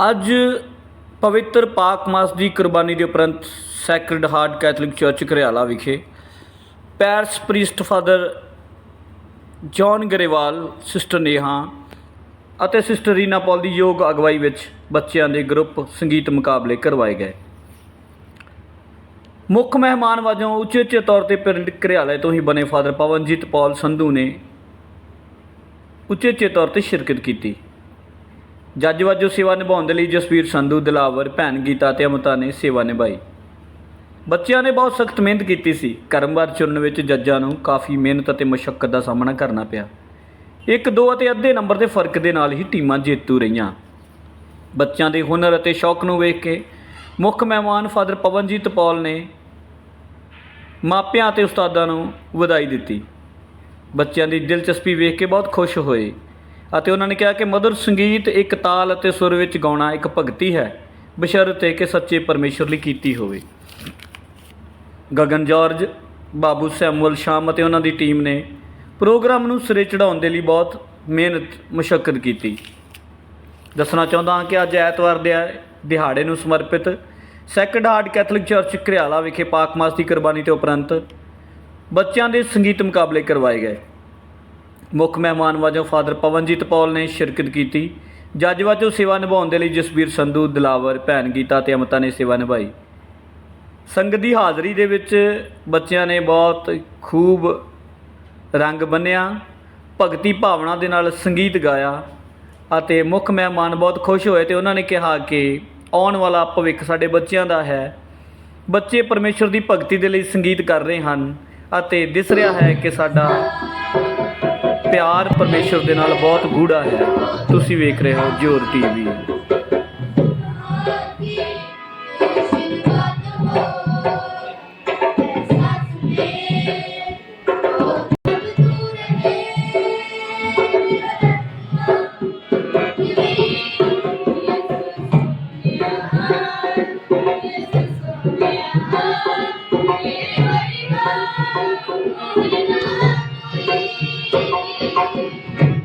ਅੱਜ ਪਵਿੱਤਰ ਪਾਕ ਮਾਸ ਦੀ ਕੁਰਬਾਨੀ ਦੇ ਉਪਰੰਤ Sacred Heart Catholic church Gharyala ਵਿਖੇ parish priest father John Grewal, sister Neha ਅਤੇ ਸਿਸਟਰ ਰੀਨਾ ਪੌਲ ਦੀ ਯੋਗ ਅਗਵਾਈ ਵਿੱਚ ਬੱਚਿਆਂ ਦੇ ਗਰੁੱਪ ਸੰਗੀਤ ਮੁਕਾਬਲੇ ਕਰਵਾਏ ਗਏ। ਮੁੱਖ ਮਹਿਮਾਨ ਵਜੋਂ ਉੱਚੇ ਉੱਚੇ ਤੌਰ ਤੇ ਪਿੰਡ ਘਰਿਆਲੇ ਤੋਂ ਹੀ ਬਣੇ ਫਾਦਰ ਪਵਨਜੀਤ ਪੌਲ ਸੰਧੂ ਨੇ ਉੱਚੇ ਉੱਚੇ ਤੌਰ ਤੇ ਸ਼ਿਰਕਤ ਕੀਤੀ। ਜੱਜ ਵਜੋਂ ਸੇਵਾ ਨਿਭਾਉਣ ਦੇ ਲਈ ਜਸਵੀਰ ਸੰਧੂ, ਦਿਲਾਵਰ, ਭੈਣ ਗੀਤਾ ਤੇ ਅਮਤਾ ਨੇ ਸੇਵਾ ਨਿਭਾਈ। ਬੱਚਿਆਂ ਨੇ ਬਹੁਤ ਸਖਤ ਮਿਹਨਤ ਕੀਤੀ ਸੀ। ਕਰਮਵਾਰ ਚੁਣਨ ਵਿੱਚ ਜੱਜਾਂ ਨੂੰ ਕਾਫੀ ਮਿਹਨਤ ਅਤੇ ਮੁਸ਼ਕਲ ਦਾ ਸਾਹਮਣਾ ਕਰਨਾ ਪਿਆ। ਇੱਕ, ਦੋ ਅਤੇ ਅੱਧੇ ਨੰਬਰ ਦੇ ਫ਼ਰਕ ਦੇ ਨਾਲ ਹੀ ਟੀਮਾਂ ਜੇਤੂ ਰਹੀਆਂ। ਬੱਚਿਆਂ ਦੇ ਹੁਨਰ ਅਤੇ ਸ਼ੌਕ ਨੂੰ ਵੇਖ ਕੇ ਮੁੱਖ ਮਹਿਮਾਨ ਫਾਦਰ ਪਵਨਜੀਤ ਪੌਲ ਨੇ ਮਾਪਿਆਂ ਅਤੇ ਉਸਤਾਦਾਂ ਨੂੰ ਵਧਾਈ ਦਿੱਤੀ। ਬੱਚਿਆਂ ਦੀ ਦਿਲਚਸਪੀ ਵੇਖ ਕੇ ਬਹੁਤ ਖੁਸ਼ ਹੋਏ। ਅਤੇ ਉਹਨਾਂ ਨੇ ਕਿਹਾ ਕਿ ਮధుਰ ਸੰਗੀਤ ਇੱਕ ਤਾਲ ਅਤੇ ਸੁਰ ਵਿੱਚ ਗਾਉਣਾ ਇੱਕ ਭਗਤੀ ਹੈ, ਬਸ਼ਰਤੇ ਕਿ ਸੱਚੇ ਪਰਮੇਸ਼ਰ ਲਈ ਕੀਤੀ ਹੋਵੇ। ਗਗਨ ਜਾਰਜ, ਬਾਬੂ ਸੈਮੂਅਲ ਸ਼ਾਮ ਅਤੇ ਉਹਨਾਂ ਦੀ ਟੀਮ ਨੇ ਪ੍ਰੋਗਰਾਮ ਨੂੰ ਸਿਰੇ ਚੜਾਉਣ ਦੇ ਲਈ ਬਹੁਤ ਮਿਹਨਤ ਮੁਸ਼ਕਲ ਕੀਤੀ। ਦੱਸਣਾ ਚਾਹੁੰਦਾ ਹਾਂ ਕਿ ਅੱਜ ਐਤਵਾਰ ਦੇ ਦਿਹਾੜੇ ਨੂੰ ਸਮਰਪਿਤ Sacred Heart Catholic Church Gharyala ਵਿਖੇ ਪਾਕ ਮਾਸ ਦੀ ਕੁਰਬਾਨੀ ਤੋਂ ਉਪਰੰਤ ਬੱਚਿਆਂ ਦੇ ਸੰਗੀਤ ਮੁਕਾਬਲੇ ਕਰਵਾਏ ਗਏ। ਮੁੱਖ ਮਹਿਮਾਨ ਵਜੋਂ ਫਾਦਰ ਪਵਨਜੀਤ ਪੌਲ ਨੇ ਸ਼ਿਰਕਤ ਕੀਤੀ। ਜੱਜ ਵਜੋਂ ਸੇਵਾ ਨਿਭਾਉਣ ਦੇ ਲਈ ਜਸਬੀਰ ਸੰਧੂ, ਦਿਲਾਵਰ, ਭੈਣ ਗੀਤਾ ਤੇ ਅਮਤਾ ਨੇ ਸੇਵਾ ਨਿਭਾਈ। ਸੰਗਤ ਦੀ ਹਾਜ਼ਰੀ ਦੇ ਵਿੱਚ ਬੱਚਿਆਂ ਨੇ ਬਹੁਤ ਖੂਬ ਰੰਗ ਬੰਨਿਆ, ਭਗਤੀ ਭਾਵਨਾ ਦੇ ਨਾਲ ਸੰਗੀਤ ਗਾਇਆ ਅਤੇ ਮੁੱਖ ਮਹਿਮਾਨ ਬਹੁਤ ਖੁਸ਼ ਹੋਏ ਤੇ ਉਹਨਾਂ ਨੇ ਕਿਹਾ ਕਿ ਆਉਣ ਵਾਲਾ ਭਵਿੱਖ ਸਾਡੇ ਬੱਚਿਆਂ ਦਾ ਹੈ। ਬੱਚੇ ਪਰਮੇਸ਼ਰ ਦੀ ਭਗਤੀ ਦੇ ਲਈ ਸੰਗੀਤ ਕਰ ਰਹੇ ਹਨ ਅਤੇ ਦਿਸ ਰਿਹਾ ਹੈ ਕਿ ਸਾਡਾ प्यार परमेश्वर के नाल बहुत गूढ़ा है तुम वेख रहे हो ज़ोर टीवी Thank you.